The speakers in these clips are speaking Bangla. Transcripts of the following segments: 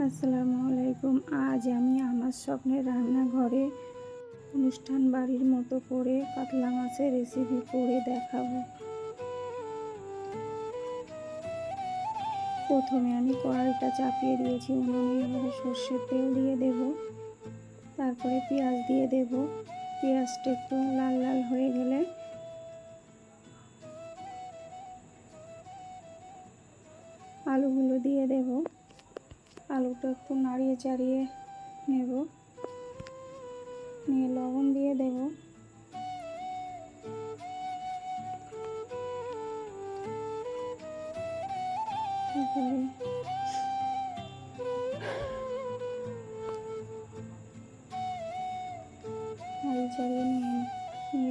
আসসালামু আলাইকুম। আজ আমি আমার স্বপ্নের রান্নাঘরে অনুষ্ঠান বাড়ির মতো করে কাতলা মাছের রেসিপি করে দেখাবো। প্রথমে আমি কড়াইটা চাপিয়ে দিয়েছি, উনুনে এবারে সর্ষের তেল দিয়ে দেব। তারপরে পেঁয়াজ দিয়ে দেব। পেঁয়াজটা একটু লাল লাল হয়ে গেলে আলুগুলো দিয়ে দেবো। আলুটা একটু নাড়িয়ে চাড়িয়ে নেব। নিয়ে লবণ দিয়ে দেব। তারপরে নিয়ে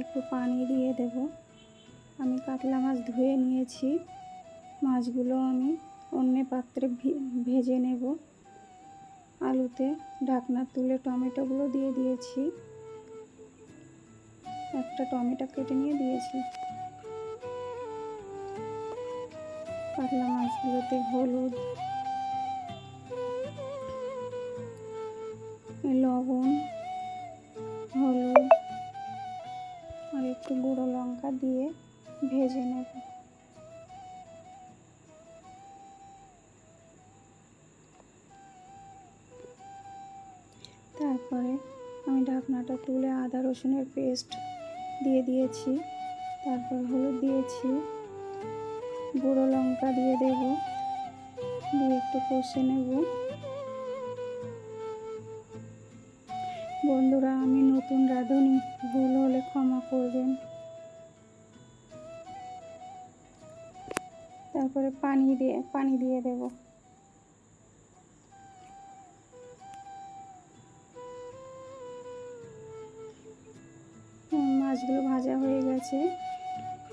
একটু পানি দিয়ে দেব। আমি কাতলা মাছ ধুয়ে নিয়েছি। মাছগুলো আমি অন্য পাত্রে ভেজে নেব। আলুতে ঢাকনা তুলে টমেটোগুলো দিয়ে দিয়েছি। একটা টমেটো কেটে নিয়ে দিয়েছি। কাতলা মাছগুলোতে হলুদ, লবণ, হলুদ আর একটু গুঁড়ো লঙ্কা দিয়ে ভেজে নেব। তারপরে আমি ঢাকনাটা তুলে আদা রসুনের পেস্ট দিয়ে দিয়েছি। তারপর হলুদ দিয়েছি। গুঁড়ো লঙ্কা দিয়ে দেব। দিয়ে একটু কষে নেব। বন্ধুরা, আমি নতুন রাঁধুনি, ভুল হলে ক্ষমা করবেন। তারপরে পানি দিয়ে পানি দিয়ে দেবো। মাছগুলো ভাজা হয়ে গেছে।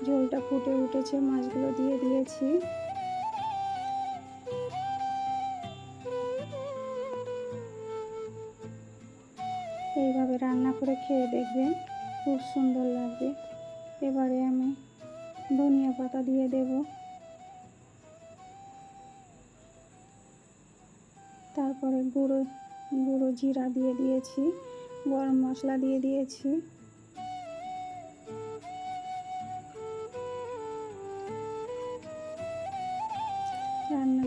ঝোলটা ফুটে উঠেছে, মাছগুলো দিয়ে দিয়েছি। এইভাবে রান্না করে খেয়ে দেখবেন খুব সুন্দর লাগবে। এবারে আমি ধনিয়া পাতা দিয়ে দেব। তারপরে গুঁড়ো গুঁড়ো জিরা দিয়ে দিয়েছি, গরম মশলা দিয়ে দিয়েছি।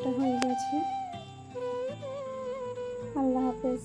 রান্নাটা হয়ে গেছে। আল্লাহ হাফেজ।